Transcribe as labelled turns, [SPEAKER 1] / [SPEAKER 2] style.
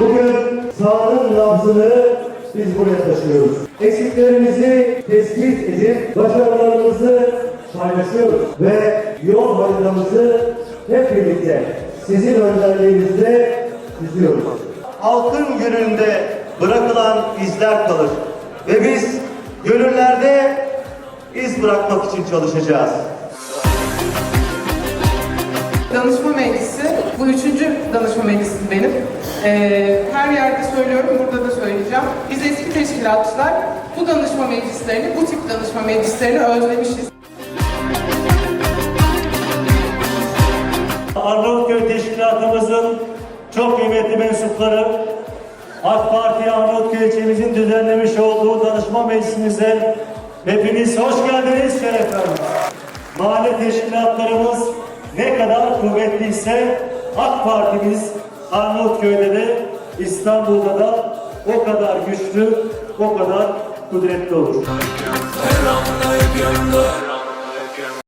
[SPEAKER 1] halkın nabzını biz buraya taşıyoruz. Eksiklerimizi tespit edip başarılarımızı paylaşıyoruz. Ve yol haritamızı hep birlikte sizin önderliğinizde çiziyoruz. Halkın gönlünde bırakılan izler kalır. Ve biz gönüllerde iz bırakmak için çalışacağız.
[SPEAKER 2] Danışma meclisi, bu üçüncü danışma meclisim benim. Ee, her yerde söylüyorum, burada da söyleyeceğim. Biz eski teşkilatçılar bu danışma meclislerini, bu tip danışma meclislerini özlemişiz.
[SPEAKER 3] Arnavutköy Teşkilatımızın çok kıymetli mensupları AK Parti Arnavutköy ilçemizin düzenlemiş olduğu danışma meclisimize hepiniz hoş geldiniz, şeref verdiniz. Mahalle teşkilatlarımız ne kadar kuvvetliyse AK Partimiz Arnavutköy'de de İstanbul'da da o kadar güçlü, o kadar kudretli olur.